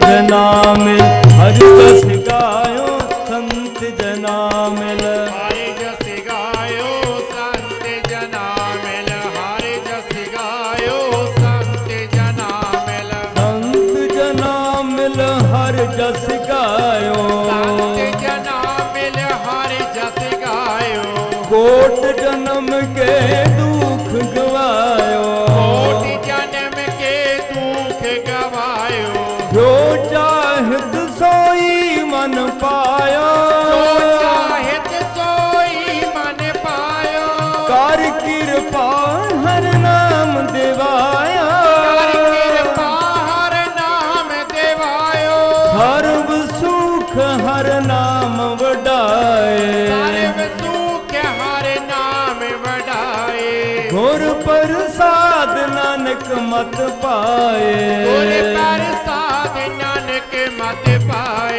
ਜਨਾ ਮਿਲ ਹਰਿ ਜਸ ਗਾਇਓ ਸੰਤ ਜਨਾ ਮਿਲ ਹਰਿ ਜਸ ਗਾਇਓ ਸੰਤ ਜਨਾ ਮਿਲ ਹਰਿ ਜਸ ਗਾਇਓ ਸੰਤ ਜਨਾ ਮਿਲ ਸੰਤ ਜਨਾ ਮਿਲ ਹਰਿ ਜਸ ਗਾਇਓ ਸੰਤ ਜਨਾ ਮਿਲ ਹਰਿ ਜਸ ਗਾਇਓ ਕੋਟ ਜਨਮ ਕੇ ਮਨ ਜੋ ਪਾਇਆ ਚਾਹਿਤ ਸੋਈ ਮਨ ਪਾਇਓ। ਕਰ ਕਿਰਪਾ ਹਰ ਨਾਮ ਦਿਵਾਇਆ। ਕਰ ਕਿਰਪਾ ਹਰ ਨਾਮ ਦੇਵਾਇਓ। ਸਰਬ ਸੁਖ ਹਰ ਨਾਮ ਵਡਾਏ। ਸਰਬ ਸੁਖ ਹਰ ਨਾਮ ਵਡਾਏ। ਗੁਰ ਪ੍ਰਸਾਦ ਨਾਨਕ ਮਤ ਗੁਰ ਪਾਏ ਪ੍ਰਸਾਦ ਨਾਨਕ ਮਤ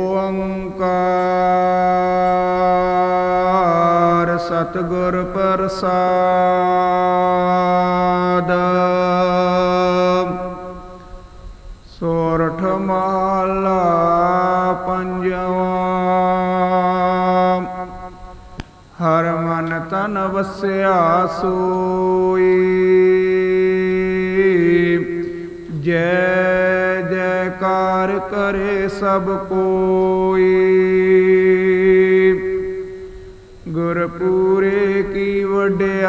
ਓੰਕਾਰ ਸਤਿਗੁਰ ਪ੍ਰਸਾਦ। ਸੋਰਠ ਮਹਲਾ ਪੰਜਵਾਂ। ਹਰ ਮਨ ਤਨ ਵਸਿਆ ਸੋਈ। ਜੈ ਕਾਰ ਕਰੇ ਸਭ ਕੋਈ। ਗੁਰਪੂਰੇ ਕੀ ਵਡਿਆਈ,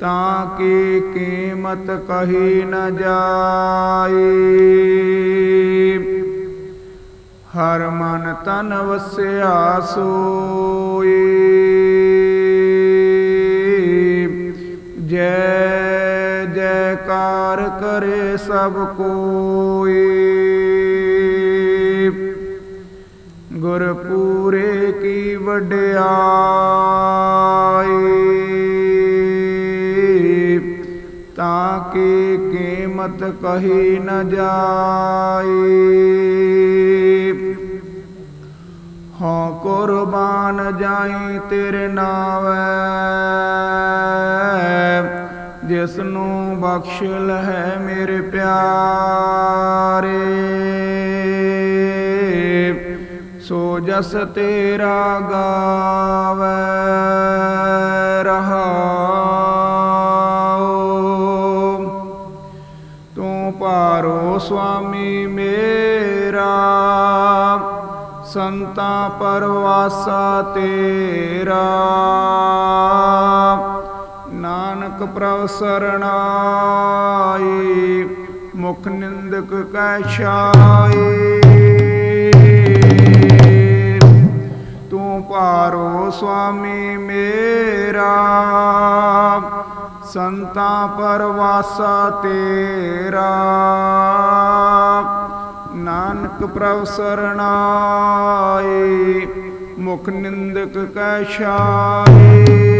ਤਾਂ ਕਿ ਕੀਮਤ ਕਹੀ ਨ ਜਾਏ ਹਰ ਮਨ ਤਨ ਵਸਿਆ ਸੋਈ। ਜੈਕਾਰ ਕਰੇ ਸਭ ਕੋਈ। ਗੁਰਪੂਰੇ ਕੀ ਵਡਿਆਈ, ਤਾਂ ਕੀ ਕੀਮਤ ਕਹੀ ਨ ਜਾਈ। ਹਾਂ ਕੁਰਬਾਨ ਜਾਈ ਤੇਰੇ ਨਾਵੇਂ ਜਿਸ ਨੂੰ ਬਖਸ਼ ਲਹਿ ਮੇਰੇ ਪਿਆਰੇ। ਸੋ ਜਸ ਤੇਰਾ ਗਾਵੇ, ਰਹਾਉ। ਤੂੰ ਪਾਰੋ ਸੁਆਮੀ ਮੇਰਾ, ਸੰਤਾ ਪਰਵਾਸਾ ਤੇਰਾ। ਨਾਨਕ ਪ੍ਰਭ ਸਰਣਾਈ ਮੁਖ ਨਿੰਦਕ ਕੈ ਛਾਈ ਤੂੰ ਪਾਰੋ ਸੁਆਮੀ ਮੇਰਾ, ਸੰਤਾਂ ਪਰਵਾਸਾ ਤੇਰਾ। ਨਾਨਕ ਪ੍ਰਭ ਸਰਣਾਈ ਮੁਖ ਨਿੰਦਕ ਕੈ ਛਾਈ